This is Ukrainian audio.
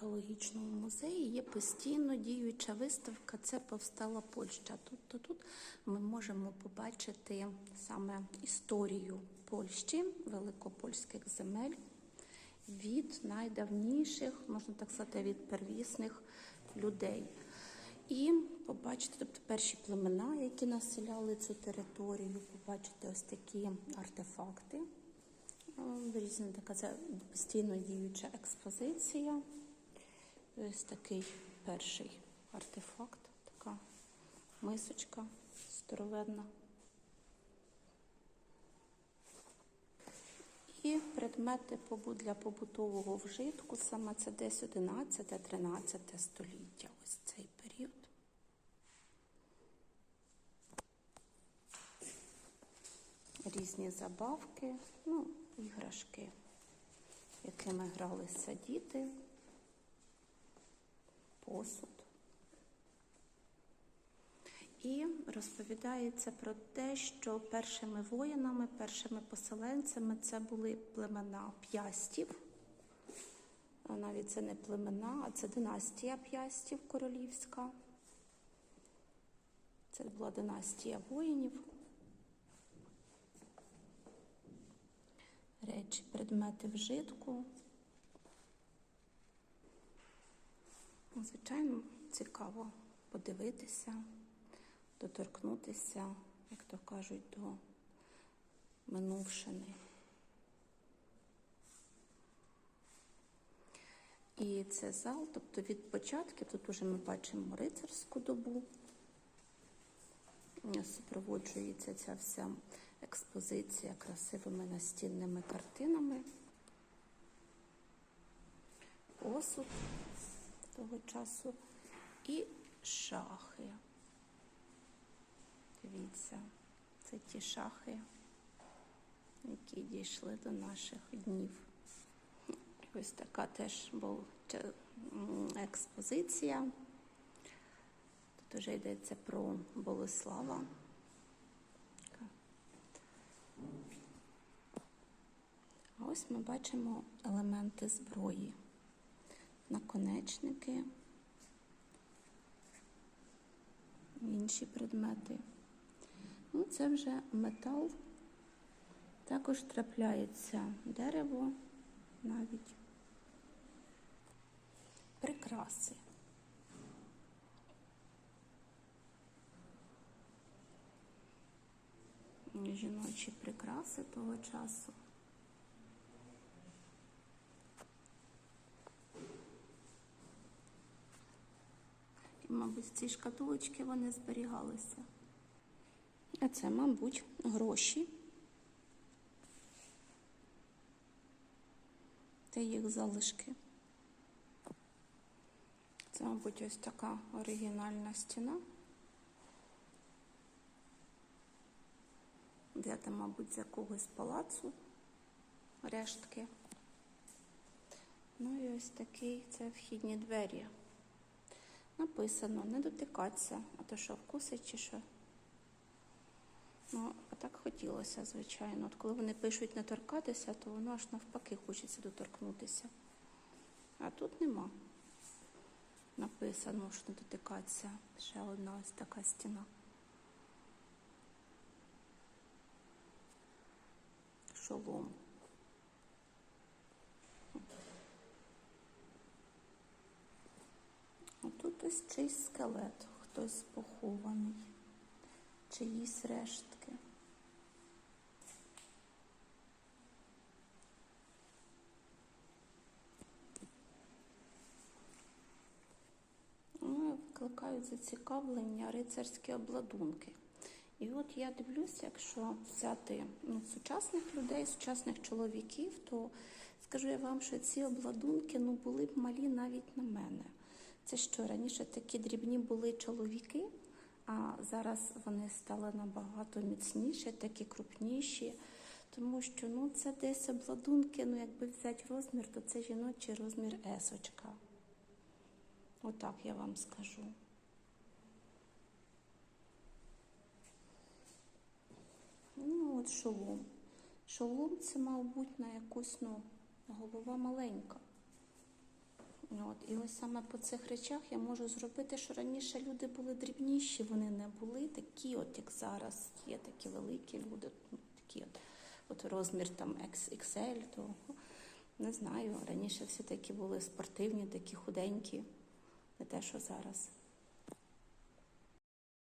археологічному музеї є постійно діюча виставка Це повстала Польща. Тут то тут ми можемо побачити саме історію Польщі, великопольських земель від найдавніших, можна так сказати, від первісних людей. І побачити, тобто перші племена, які населяли цю територію, побачити ось такі артефакти. Е, Різна така це постійно діюча експозиція. Ось такий перший артефакт, така мисочка старовинна. І предмети для побутового вжитку, саме це десь 11-13 століття, ось цей період. Різні забавки, ну, іграшки, якими гралися діти, посуд. І розповідається про те, що першими воїнами, першими поселенцями це були племена п'ястів. Навіть це не племена, а це династія п'ястів королівська. Це була династія воїнів. Речі, предмети вжитку. Ну, Звичайно, цікаво подивитися, доторкнутися, як то кажуть, до минувшини. І це зал, тобто від початків, тут уже ми бачимо рицарську добу. Супроводжується ця вся експозиція красивими настінними картинами. Посуд того часу і шахи. Дивіться, це ті шахи, які дійшли до наших днів. Ось така теж була експозиція. Тут вже йдеться про Болеслава. А ось ми бачимо елементи зброї, наконечники, інші предмети. Ну, це вже метал. Також трапляється дерево навіть прикраси. Жіночі прикраси того часу. Мабуть, ці шкатулочки вони зберігалися. А це, мабуть, гроші. Та їх залишки. Це, мабуть, ось така оригінальна стіна. Взята, мабуть, з якогось палацу рештки. Ну і ось такий це вхідні двері. Написано не дотикатися, а то що вкусить чи що. Ну, а так хотілося, звичайно. От коли вони пишуть не торкатися, то воно аж навпаки хочеться доторкнутися. А тут нема. Написано, що не дотикатися. Ще одна ось така стіна. Шолом. А тут ось чийсь скелет, хтось похований, чиїсь рештки. Викликають зацікавлення рицарські обладунки. І от я дивлюся, якщо взяти ну, сучасних людей, сучасних чоловіків, то скажу я вам, що ці обладунки ну, були б малі навіть на мене. Це що раніше такі дрібні були чоловіки, а зараз вони стали набагато міцніші, такі крупніші. Тому що ну, це десь обладунки, ну якби взяти розмір, то це жіночий розмір есочка. Отак я вам скажу. Ну, от шолом. Шолом це, мабуть, на якусь, ну, голова маленька. От, і ось саме по цих речах я можу зробити, що раніше люди були дрібніші, вони не були такі, от як зараз є такі великі люди, ну, такі от, от розмір там XXL, то не знаю. Раніше всі такі були спортивні, такі худенькі, не те, що зараз.